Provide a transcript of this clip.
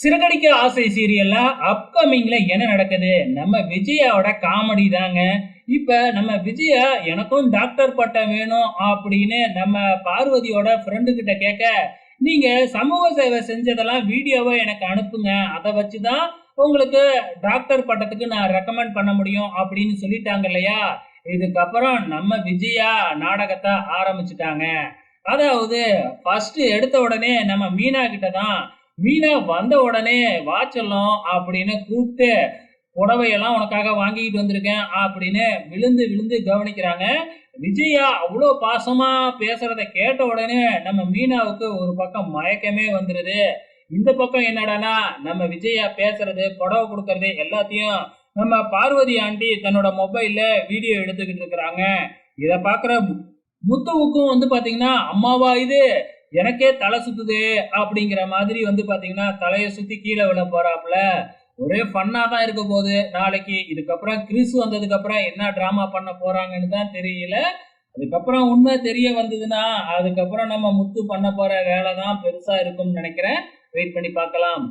சிறகடிக்க ஆசை சீரியல்ல அப்கமிங்ல என்ன நடக்குது? நம்ம விஜயாவோட காமெடி தாங்க. இப்ப நம்ம விஜயா எனக்கும் டாக்டர் பட்டம் வேணும் அப்படின்னு நம்ம பார்வதியோட ஃப்ரெண்டு கிட்ட கேட்க நீங்க சமூக சேவை செஞ்சதெல்லாம் வீடியோவை எனக்கு அனுப்புங்க. அதை வச்சுதான் உங்களுக்கு டாக்டர் பட்டத்துக்கு நான் ரெக்கமெண்ட் பண்ண முடியும் அப்படின்னு சொல்லிட்டாங்க இல்லையா? இதுக்கப்புறம் நம்ம விஜயா நாடகத்தை ஆரம்பிச்சுட்டாங்க. அதாவது ஃபர்ஸ்ட் எடுத்த உடனே நம்ம மீனா கிட்ட தான் மீனா வந்த உடனே வாச்சலும் அப்படின்னு கூப்பிட்டு புடவையெல்லாம் உனக்காக வாங்கிட்டு வந்திருக்கேன் அப்படின்னு விழுந்து விழுந்து கவனிக்கிறாங்க. விஜயா அவ்வளோ பாசமா பேசுறத கேட்ட உடனே நம்ம மீனாவுக்கு ஒரு பக்கம் மயக்கமே வந்துடுது இந்த பக்கம் என்னடானா நம்ம விஜயா பேசுறது புடவை கொடுக்கறது எல்லாத்தையும் நம்ம பார்வதி ஆண்டி தன்னோட மொபைல்ல வீடியோ எடுத்துக்கிட்டு இருக்கிறாங்க. இதை பார்க்குற முத்துவுக்கும் வந்து பாத்தீங்கன்னா அம்மாவா இது? எனக்கே தலை சுத்துது அப்படிங்கிற மாதிரி வந்து பாத்தீங்கன்னா தலையை சுத்தி கீழே விழ போறாப்புல. ஒரே ஃபன்னா தான் இருக்க போகுது நாளைக்கு. இதுக்கப்புறம் கிறிஸ் வந்ததுக்கு அப்புறம் என்ன டிராமா பண்ண போறாங்கன்னு தான் தெரியல. அதுக்கப்புறம் உண்மை தெரிய வந்ததுன்னா அதுக்கப்புறம் நம்ம முத்து பண்ண போற வேலை தான் பெருசா இருக்கும்னு நினைக்கிறேன். வெயிட் பண்ணி பார்க்கலாம்.